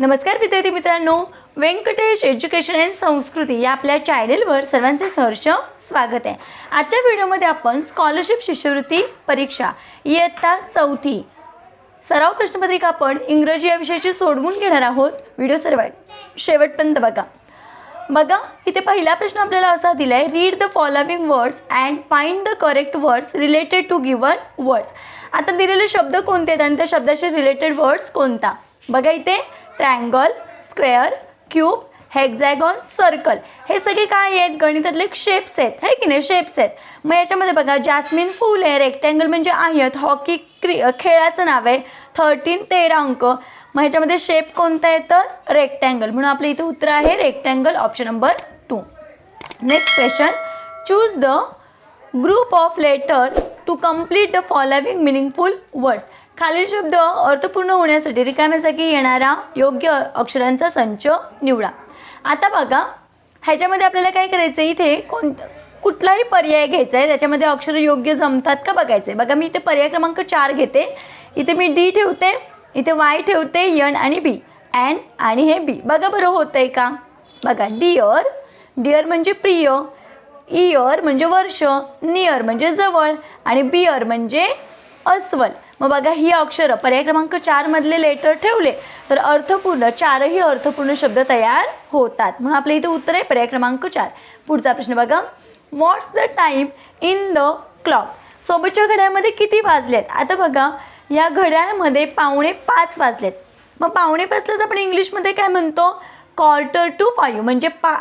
नमस्कार विद्यार्थी मित्रांनो. व्यंकटेश एज्युकेशन अँड संस्कृती या आपल्या चॅनेलवर सर्वांचे सहर्ष स्वागत आहे. आजच्या व्हिडिओमध्ये आपण स्कॉलरशिप शिष्यवृत्ती परीक्षा इयत्ता चौथी. सराव प्रश्नपत्रिका आपण इंग्रजी या विषयाची सोडवून घेणार आहोत. व्हिडिओ सर्व शेवटपर्यंत बघा. बघा इथे पहिला प्रश्न आपल्याला असा दिला आहे read the following words and find the correct words related to given words आता दिलेले शब्द कोणते आहेत आणि त्या शब्दाचे रिलेटेड वर्ड्स कोणता? बघा इथे. Triangle square cube hexagon circle. हे सगळे काय आहेत? गणितातले शेप्स आहेत. हे की नाही? शेप्स आहेत. मग याच्यामध्ये बघा जास्मिन फूल आहे. रेक्टँगल म्हणजे आहेत. हॉकी क्रि खेळाचं नाव आहे. थर्टीन तेरा अंक. मग ह्याच्यामध्ये शेप कोणता आहे? तर रेक्टँगल म्हणून आपलं इथे उत्तर आहे rectangle option number two next question choose the group of letter to complete the following meaningful words खालील शब्द अर्थपूर्ण होण्यासाठी रिकाम्या जागी येणारा योग्य अक्षरांचा संच निवडा. आता बघा ह्याच्यामध्ये आपल्याला काय करायचं आहे इथे कोण कुठलाही पर्याय घ्यायचा आहे त्याच्यामध्ये अक्षर योग्य जमतात का बघायचं आहे बघा मी इथे पर्याय क्रमांक चार घेते. इथे मी डी ठेवते इथे वाय ठेवते यन आणि बी. एन आणि हे बी. बघा बरं होतं आहे का? बघा डिअर डिअर म्हणजे प्रिय इयर म्हणजे वर्ष नियर म्हणजे जवळ आणि बियर म्हणजे अस्वल. मग बघा ही अक्षरं. पर्याय क्रमांक चारमधले लेटर ठेवले तर अर्थपूर्ण चारही अर्थपूर्ण शब्द तयार होतात. म्हणून आपल्या इथे उत्तर आहे पर्याय क्रमांक चार. पुढचा प्रश्न बघा. What's the time in the clock सोबतच्या घड्याळमध्ये किती वाजलेत? आता बघा या घड्याळमध्ये पावणे पाच वाजलेत. मग पावणे पाचलाच आपण इंग्लिशमध्ये काय म्हणतो? क्वार्टर टू फाईव्ह म्हणजे पा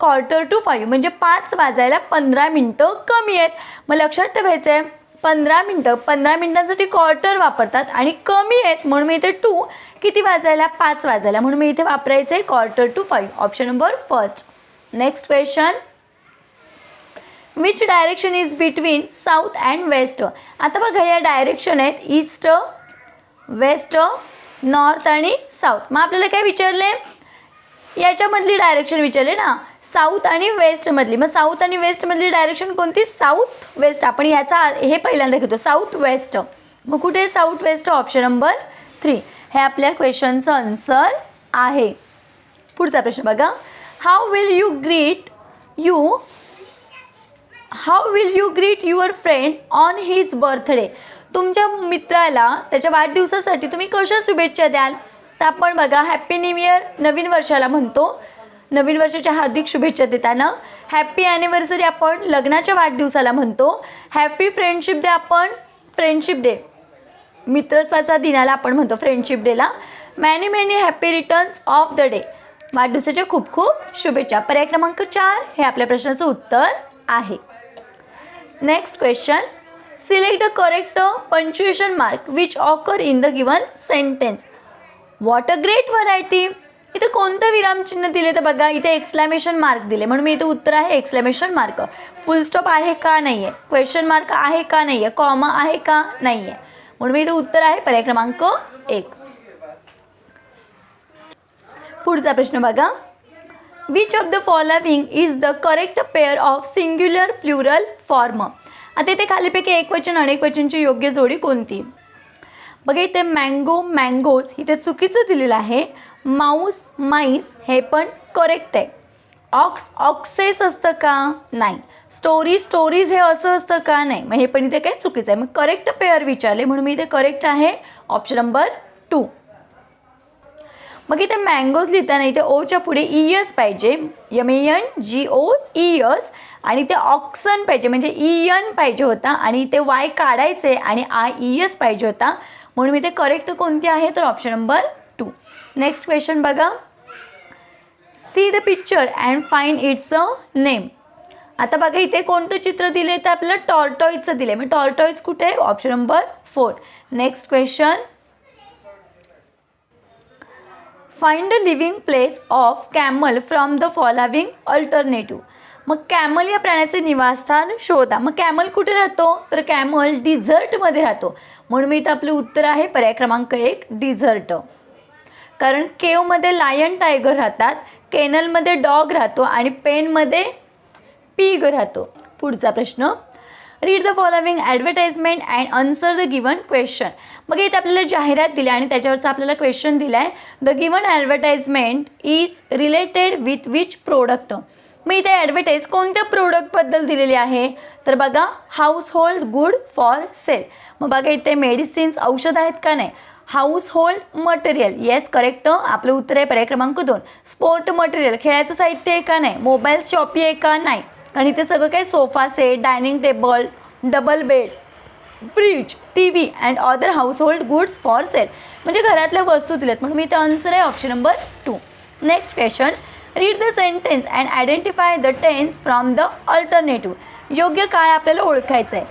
क्वार्टर टू फाईव्ह म्हणजे पाच वाजायला पंधरा मिनटं कमी आहेत. मग लक्षात ठेवायचं आहे पंधरा मिनटं पंधरा मिनटांसाठी क्वार्टर वापरतात आणि कमी आहेत. म्हणून मी इथे टू किती वाजायला? पाच वाजायला. म्हणून मी इथे वापरायचं आहे quarter to five option number first next question which direction is between south and west आता बघा या डायरेक्शन आहेत ईस्ट वेस्ट नॉर्थ आणि साऊथ मग आपल्याला काय विचारले? याच्यामधली डायरेक्शन विचारले ना? साऊथ आणि वेस्टमधली. मग साऊथ आणि वेस्टमधली डायरेक्शन कोणती? South west. आपण याचा हे पहिल्यांदा घेतो. South west. मग कुठे south west? Option number three हे आपल्या क्वेश्चनचं आन्सर आहे. पुढचा प्रश्न बघा. How will you greet you how will you greet your friend on his birthday तुमच्या मित्राला त्याच्या वाढदिवसासाठी तुम्ही कशा शुभेच्छा द्याल? तर आपण बघा हॅप्पी न्यू इयर नवीन वर्षाला म्हणतो. नवीन वर्षाच्या हार्दिक शुभेच्छा देताना. हॅप्पी ॲनिव्हर्सरी आपण लग्नाच्या वाढदिवसाला म्हणतो. हॅप्पी फ्रेंडशिप डे आपण फ्रेंडशिप डे मित्रत्वाचा दिनाला आपण म्हणतो फ्रेंडशिप डेला many many happy returns of the day वाढदिवसाच्या खूप खूप शुभेच्छा. पर्याय क्रमांक चार हे आपल्या प्रश्नाचं उत्तर आहे. Next question select the correct punctuation mark which occur in the given sentence what a great variety इथे कोणतं विरामचिन्ह दिले तर बघा इथे एक्सक्लॅमेशन मार्क दिले म्हणून मी इथे उत्तर आहे एक्सक्लॅमेशन मार्क फुल स्टॉप आहे का नाही आहे क्वेश्चन मार्क आहे का नाही आहे कॉमा आहे का नाही आहे म्हणून मी इथे उत्तर आहे पर्याय क्रमांक एक. पुढचा प्रश्न बघा. Which of the following is the correct pair of singular plural form आता इथे खालीपैकी एक वचन अनेक वचनची योग्य जोडी कोणती? बघा इथे मँगो मँगोज इथे चुकीचं दिलेलं आहे. माऊस माईस हे पण करेक्ट आहे. ऑक्स ऑक्सेस असतं का? नाही. स्टोरी स्टोरीज हे असं असतं का? नाही. मग हे पण इथे काही चुकीचं आहे. मग करेक्ट पेअर विचारले. म्हणून मी इथे करेक्ट आहे. ऑप्शन नंबर टू मग इथे मँगोज लिहिताना इथे ओच्या पुढे ई एस पाहिजे. M N G O E S आणि ते ऑक्सन पाहिजे. म्हणजे ई एन पाहिजे होता. आणि ते वाय काढायचे आणि आय ई एस पाहिजे होता. म्हणून मी ते करेक्ट कोणती आहे? तर ऑप्शन नंबर नेक्स्ट क्वेश्चन बघा. See the picture and find its a name आता बघा इथे कोणतं चित्र दिले तर आपल्याला टॉर्टॉईजचं दिले मग टॉर्टॉईज कुठे? आहे option number four next question find the living place of camel from the following alternative मग कॅमल या प्राण्याचे निवासस्थान शोधा. मग कॅमल कुठे राहतो? तर कॅमल डिझर्टमध्ये राहतो. म्हणून मी इथं आपलं उत्तर आहे पर्याय क्रमांक एक डिझर्ट कारण केवमध्ये लायन टायगर राहतात केनलमध्ये डॉग राहतो आणि पेनमध्ये पीग राहतो. पुढचा प्रश्न. Read the following advertisement and answer the given question मग इथे आपल्याला जाहिरात दिली आणि त्याच्यावरचा आपल्याला क्वेश्चन दिला आहे the given advertisement is related with which product मग इथे ॲडव्हर्टाईज कोणत्या प्रोडक्टबद्दल दिलेली आहे? तर बघा household good for sale मग बघा इथे मेडिसिन्स औषध आहेत का नाही? Household material yes correct आपलं उत्तर आहे पर्याय क्रमांक दोन. स्पोर्ट मटेरियल खेळायचं साहित्य आहे का नाही? मोबाईल शॉपी आहे का नाही? आणि इथे सगळं काही sofa set dining table double bed fridge T V and other household goods for sale म्हणजे घरातल्या वस्तू दिल्यात. म्हणून मी इथे आन्सर आहे option number two next question read the sentence and identify the tense from the alternative योग्य काळ आपल्याला ओळखायचं आहे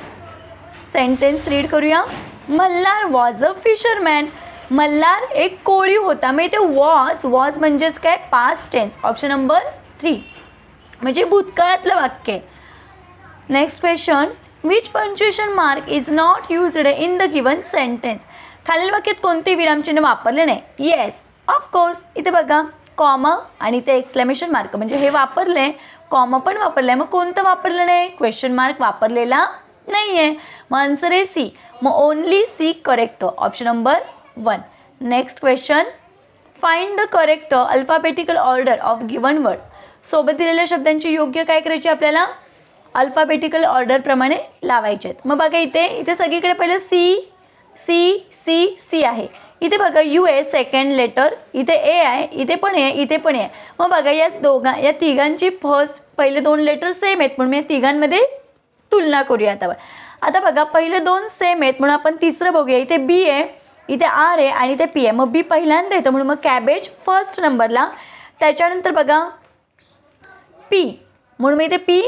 सेंटेन्स रीड करूया. Malhar was a fisherman Malhar एक कोळी होता. मग इथे वॉज वॉज म्हणजेच काय? Past tense option number three म्हणजे भूतकाळातलं वाक्य. आहे next question which punctuation mark is not used in the given sentence खालील वाक्यात कोणते विरामचिन्ह वापरले नाही? येस ऑफकोर्स इथे बघा कॉमा आणि ते एक्सक्लेमेशन मार्क म्हणजे हे वापरले कॉमा पण वापरलं आहे मग कोणतं वापरलं नाही? क्वेश्चन मार्क वापरलेला नाही आहे मग आन्सर आहे सी मग only C correct option number one next question find the correct alphabetical order of given word सोबत दिलेल्या शब्दांची योग्य काय करायची आपल्याला? अल्फाबेटिकल ऑर्डरप्रमाणे लावायचे आहेत. मग बघा इथे इथे सगळीकडे पहिलं सी सी सी सी आहे. इथे बघा यू आहे सेकंड लेटर इथे ए आहे इथे पण आहे इथे पण आहे मग बघा या दोघा या तिघांची फर्स्ट पहिले दोन लेटर सेम आहेत. म्हणून मी या तिघांमध्ये तुलना करूया आता आता बघा पहिले दोन सेम आहेत म्हणून आपण तिसरं बघूया. इथे बी आहे इथे आर आहे आणि इथे पी आहे. मग बी पहिल्यांदा येतं म्हणून मग कॅबेज फर्स्ट नंबरला त्याच्यानंतर बघा पी म्हणून मी इथे पी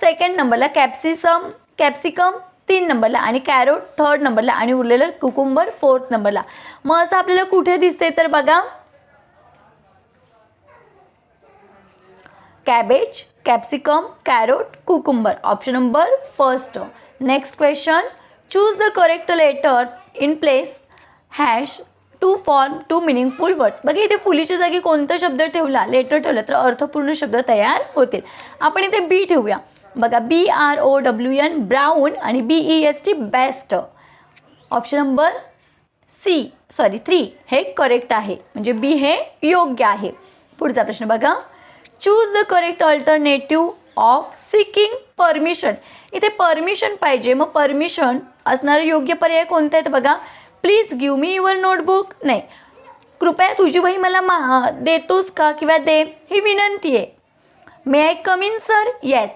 सेकंड नंबरला कॅप्सिसम कॅप्सिकम तीन नंबरला आणि कॅरोट थर्ड नंबरला आणि उरलेलं कुकुंबर फोर्थ नंबरला मग असं आपल्याला कुठे दिसते तर बघा cabbage capsicum carrot cucumber. Option number first next question choose the correct letter in place hash to form two meaningful words बघा इथे फुलीच्या जागी कोणता शब्द ठेवला? लेटर ठेवला तर अर्थपूर्ण शब्द तयार होतील. आपण इथे बी ठेवूया. बघा B R O W N brown आणि B E S T best option number C sorry three हे करेक्ट आहे. म्हणजे बी हे योग्य आहे. पुढचा प्रश्न बघा. Choose the correct alternative of seeking permission इथे परमिशन पाहिजे. मग परमिशन असणारे योग्य पर्याय कोणते आहेत बघा? Please give me your notebook नाही. कृपया तुझी वही मला मा देतोस का किंवा दे ही विनंती आहे. May I come in sir yes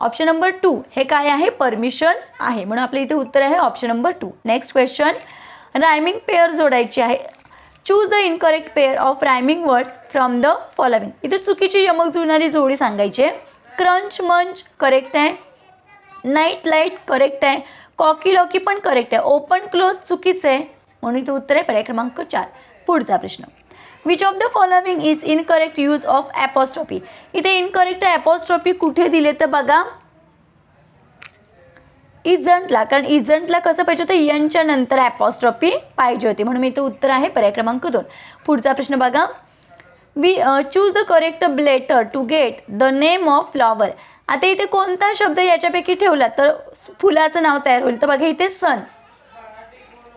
option number two हे काय आहे? परमिशन आहे. म्हणून आपल्या इथे उत्तर आहे option number two next question rhyming pair जोडायची आहे. Choose the incorrect pair of rhyming words from the following इथे चुकीची यमक जुळणारी जोडी सांगायची आहे. क्रंच मंच करेक्ट आहे. नाईट लाइट करेक्ट आहे. कॉकी लॉकी पण करेक्ट आहे. ओपन क्लोज चुकीचं आहे. म्हणून इथे उत्तर आहे पर्याय क्रमांक चार. पुढचा प्रश्न. Which of the following is incorrect use of apostrophe इथे इनकरेक्ट ॲपॉस्ट्रॉफी कुठे दिले तर बघा. इजंटला कारण इजंटला कसं पाहिजे होतं? यांच्या नंतर ॲपॉस्ट्रॉपी पाहिजे होती. म्हणून मी इथे उत्तर आहे पर्याय क्रमांक दोन. पुढचा प्रश्न बघा. We choose the correct letter to get the name of flower आता इथे कोणता शब्द याच्यापैकी ठेवला? तर फुलाचं नाव तयार होईल. तर बघा इथे सन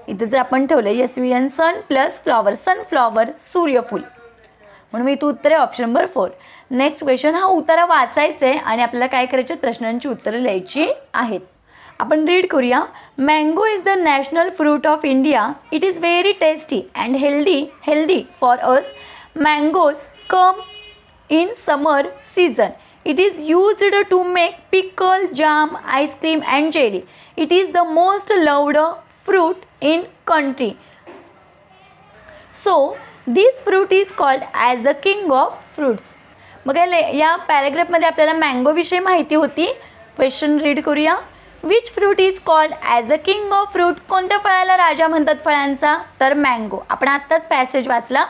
इथे जर आपण ठेवलं S V N sun plus flower sunflower सूर्यफूल. म्हणून मी इथं उत्तर आहे option number four next question हा उतारा वाचायचा आहे आणि आपल्याला काय करायचे प्रश्नांची उत्तरं लिहायची आहेत. आपण रीड करूया. Mango is the national fruit of India it is very tasty and healthy healthy for us mangoes come in summer season it is used to make pickle jam ice cream and jelly it is the most loved fruit in country so this fruit is called as the king of fruits मग ले- या पॅरेग्राफमध्ये आपल्याला मँगोविषयी माहिती होती. Question read करूया. Which fruit is called as a king of fruit कोणत्या फळाला राजा म्हणतात फळांचा? तर मँगो आपण आत्ताच पॅसेज वाचला.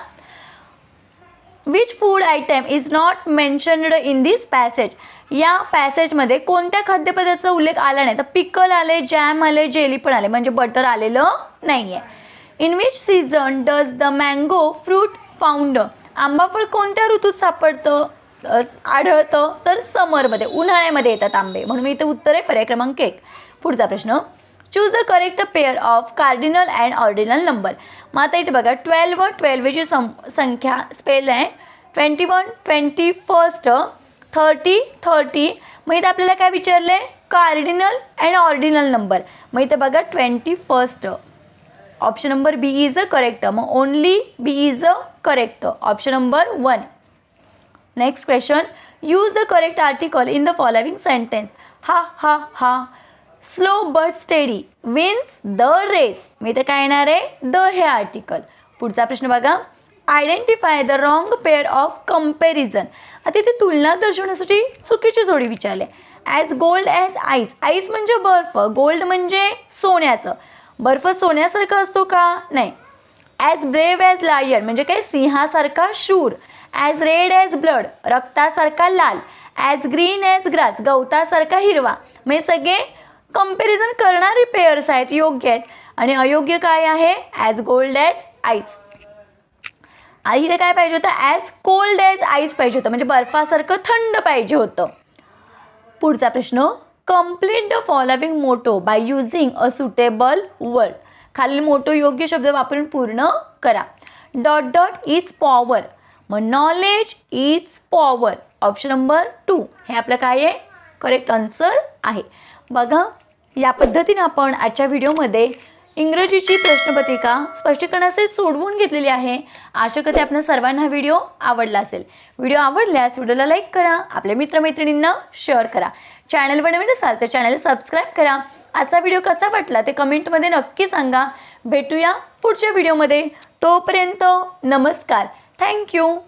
Which food item is not mentioned in this passage या पॅसेजमध्ये कोणत्या खाद्यपदार्थाचा उल्लेख आला नाही? तर पिकल आले जॅम आले जेली पण आले. म्हणजे बटर आलेलं नाही आहे in which season does the mango fruit found आंबाफळ कोणत्या ऋतूत सापडतं? आढळतं. तर समरमध्ये उन्हाळ्यामध्ये येतात आंबे. म्हणून मी इथे उत्तर आहे पर्याय क्रमांक एक. पुढचा प्रश्न. Choose the correct pair of cardinal and ordinal number मग आता इथे बघा ट्वेल्व ट्वेल्वची सं संख्या स्पेल आहे. Twenty one twenty first thirty thirty मग इथे आपल्याला काय विचारलं आहे कार्डिनल अँड ऑर्डिनल नंबर मग इथे बघा twenty first option number B is a correct मग only B is a correct option number one next question use the correct article in the following sentence हा हा हा slow but steady wins the race मी इथे काय येणार आहे? The हे article पुढचा प्रश्न बघा. Identify the wrong pair of comparison आता इथे तुलना दर्शवण्यासाठी चुकीची जोडी विचारले. As gold as ice ice म्हणजे बर्फ. गोल्ड म्हणजे सोन्याचं. बर्फ सोन्यासारखा असतो का? नाही. ॲज ब्रेव ॲज लायन म्हणजे काय? सिंहासारखा शूर. ॲज रेड ॲज ब्लड रक्तासारखा लाल ॲज ग्रीन ॲज ग्रास गवतासारखा हिरवा. म्हणजे सगळे कंपॅरिझन करणारे पेयर्स आहेत योग्य आहेत. आणि अयोग्य काय आहे? ॲज गोल्ड ॲज आईस आई इथे काय पाहिजे होतं? ॲज कोल्ड ॲज आईस पाहिजे होतं. म्हणजे बर्फासारखं थंड पाहिजे होतं. पुढचा प्रश्न complete the following motto by using a suitable word खालील मोटो योग्य शब्द वापरून पूर्ण करा. डॉट डॉट इज पॉवर मग knowledge is power option number two हे आपलं काय आहे? करेक्ट आन्सर आहे. बघा या पद्धतीने आपण आजच्या व्हिडिओमध्ये इंग्रजीची प्रश्नपत्रिका स्पष्टीकरणाचे सोडवून घेतलेली आहे. आशा करते आपण सर्वांना हा व्हिडिओ आवडला असेल. व्हिडिओ आवडल्यास व्हिडिओला लाईक करा आपल्या मित्रमैत्रिणींना शेअर करा. चॅनलवर नवीन असाल तर चॅनल सबस्क्राईब करा. आजचा व्हिडिओ कसा वाटला ते कमेंटमध्ये नक्की सांगा. भेटूया पुढच्या व्हिडिओमध्ये. तोपर्यंत नमस्कार. Thank you.